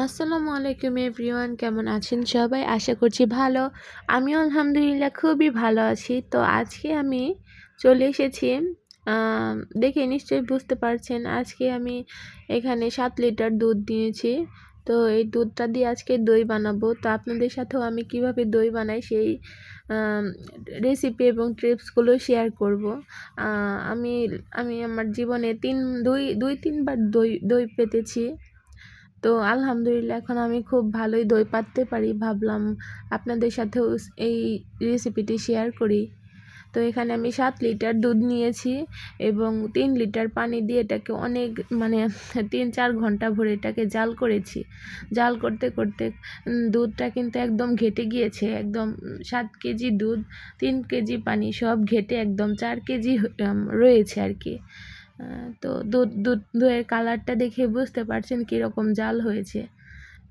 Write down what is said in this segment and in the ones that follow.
আসসালামু আলাইকুম এভরিওয়ান, কেমন আছেন সবাই? আশা করছি ভালো। আমিও আলহামদুলিল্লাহ খুবই ভালো আছি। তো আজকে আমি চলে এসেছি দেখে নিশ্চয়ই বুঝতে পারছেন, আজকে আমি এখানে সাত লিটার দুধ নিয়েছি তো এই দুধটা দিয়ে আজকে দই বানাবো। তো আপনাদের সাথেও আমি কীভাবে দই বানাই সেই রেসিপি এবং টিপসগুলো শেয়ার করব। আমি আমি আমার জীবনে তিন, দুই দুই, তিনবার দই দই পেতেছি। তো আলহামদুলিল্লাহ, এখন আমি খুব ভালোই দই পাততে পারি। ভাবলাম আপনাদের সাথেও এই রেসিপিটি শেয়ার করি। তো এখানে আমি সাত লিটার দুধ নিয়েছি এবং তিন লিটার পানি দিয়ে এটাকে অনেক মানে তিন চার ঘণ্টা ভরে এটাকে জাল করেছি। জাল করতে করতে দুধটা কিন্তু একদম ঘেটে গিয়েছে। একদম সাত কেজি দুধ, তিন কেজি পানি সব ঘেটে একদম চার কেজি রয়েছে আর কি। তো দুধ দুধ দইয়ের কালারটা দেখে বুঝতে পারছেন কীরকম জাল হয়েছে।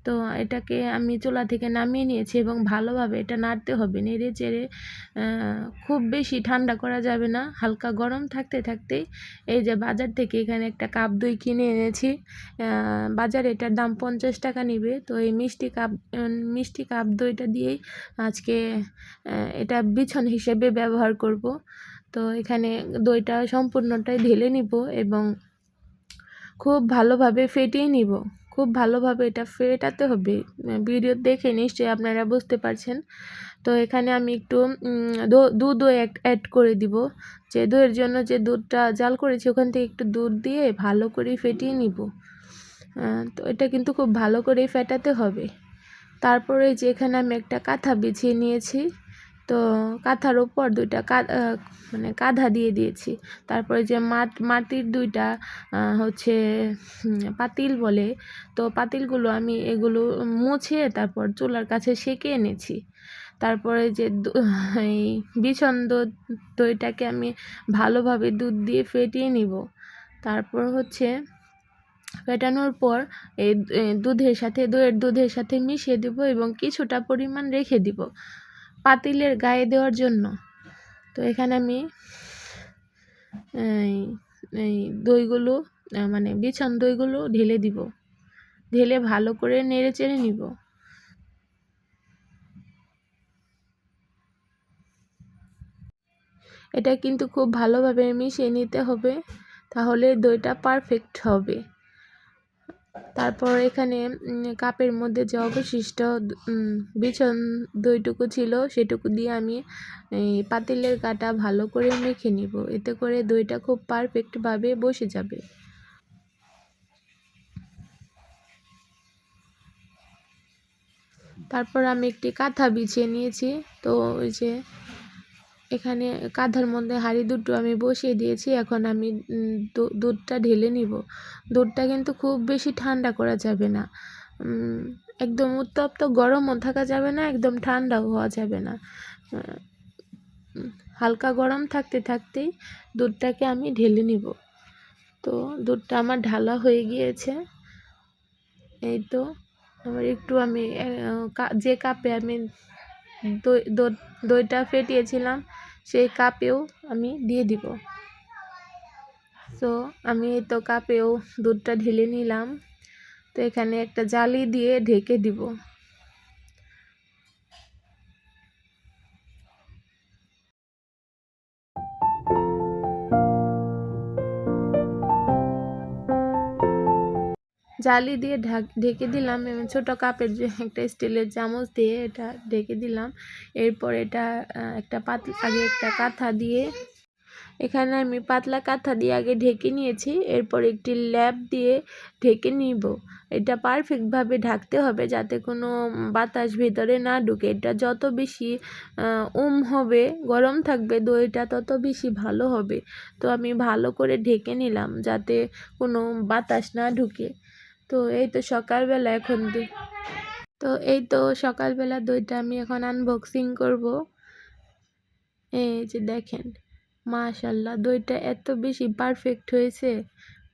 তো এটাকে আমি চুলা থেকে নামিয়ে নিয়েছি এবং ভালোভাবে এটা নাড়তে হবে। নেড়ে চেড়ে খুব বেশি ঠান্ডা করা যাবে না। হালকা গরম থাকতে থাকতেই এই যে বাজার থেকে এখানে একটা কাপ দই কিনে এনেছি। বাজারে এটার দাম পঞ্চাশ টাকা নিবে। তো এই মিষ্টি কাপ মিষ্টি কাপ দইটা দিয়েই আজকে এটা বিছন হিসেবে ব্যবহার করব। তো এখানে দইটা সম্পূর্ণটাই ঢেলে নিব এবং খুব ভালোভাবে ফেটিয়ে নিব। খুব ভালোভাবে এটা ফেটাতে হবে। ভিডিও দেখে নিশ্চয়ই আপনারা বুঝতে পারছেন। তো এখানে আমি একটু দুধও অ্যাড করে দিব। যে দইয়ের জন্য যে দুধটা জাল করেছি ওখান থেকে একটু দুধ দিয়ে ভালো করে ফেটিয়ে নিব। তো এটা কিন্তু খুব ভালো করেই ফেটাতে হবে। তারপরে যে এখানে আমি একটা কাঁথা বিছিয়ে নিয়েছি। তো কাঁথার উপর দুইটা মানে কাঁধা দিয়ে দিয়েছি। তারপরে যে মাট মাটির দুইটা হচ্ছে পাতিল বলে, তো পাতিলগুলো আমি এগুলো মুছে তারপর চুলার কাছে সেঁকে এনেছি। তারপরে যে এই বিছন দইটাকে আমি ভালোভাবে দুধ দিয়ে ফেটিয়ে নিব। তারপর হচ্ছে ফেটানোর পর এই দুধের সাথে, দইয়ের দুধের সাথে মিশিয়ে দেব এবং কিছুটা পরিমাণ রেখে দিব। পাতিলের গায়ে দেওয়ার জন্য। তো এখানে আমি এই দইগুলো মানে বিছান দইগুলো ঢেলে দিব। ঢেলে ভালো করে নেড়ে চেড়ে নিব। এটা কিন্তু খুব ভালোভাবে মিশিয়ে নিতে হবে, তাহলে দইটা পারফেক্ট হবে। তারপর এখানে কাপের মধ্যে যে অবশিষ্ট বিছন দইটুকু ছিল, সেটুকু দিয়ে আমি পাতিলের কাটা ভালো করে মেখে নিব। এতে করে দইটা খুব পারফেক্টভাবে বসে যাবে। তারপর আমি একটি কাঁথা বিছিয়ে নিয়েছি। তো ওই যে এখানে কাঁধার মধ্যে হাঁড়ি দুটো আমি বসিয়ে দিয়েছি, এখন আমি দুধটা ঢেলে নিব। দুধটা কিন্তু খুব বেশি ঠান্ডা করা যাবে না। একদম উত্তপ্ত গরমও থাকা যাবে না, একদম ঠান্ডাও হওয়া যাবে না। হালকা গরম থাকতে থাকতেই দুধটাকে আমি ঢেলে নিব। তো দুধটা আমার ঢালা হয়ে গিয়েছে। এই তো আবার একটু আমি যে কাপে আমি দই, দইটা ফেটিয়েছিলাম সেই কাপেও আমি দিয়ে দিব। তো আমি তো কাপেও দুধটা ঢেলে নিলাম। তো এখানে একটা জালি দিয়ে ঢেকে দিব। জালি দিয়ে ঢেকে দিলাম, এবং ছোটো কাপের যে একটা স্টিলের চামচ দিয়ে এটা ঢেকে দিলাম। এরপর এটা একটা পাতলা আগে একটা কাঁথা দিয়ে, এখানে আমি পাতলা কাঁথা দিয়ে আগে ঢেকে নিয়েছি। এরপর একটি ল্যাপ দিয়ে ঢেকে নিব। এটা পারফেক্টভাবে ঢাকতে হবে যাতে কোনো বাতাস ভিতরে না ঢুকে। এটা যত বেশি উম হবে, গরম থাকবে দইটা তত বেশি ভালো হবে। তো আমি ভালো করে ঢেকে নিলাম যাতে কোনো বাতাস না ঢুকে। তো এই তো সকালবেলা এখন তো এই তো সকালবেলা দইটা আমি এখন আনবক্সিং করব। এই যে দেখেন মাশাল্লাহ দইটা এত বেশি পারফেক্ট হয়েছে।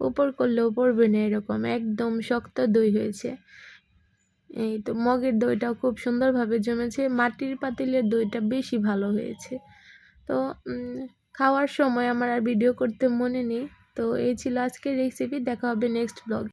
উপর করলেও পড়বে না এরকম, একদম শক্ত দই হয়েছে। এই তো মগের দইটাও খুব সুন্দরভাবে জমেছে, মাটির পাতিলের দইটা বেশি ভালো হয়েছে। তো খাওয়ার সময় আমার আর ভিডিও করতে মনে নেই। তো এই ছিল আজকের রেসিপি দেখা হবে নেক্সট ব্লগ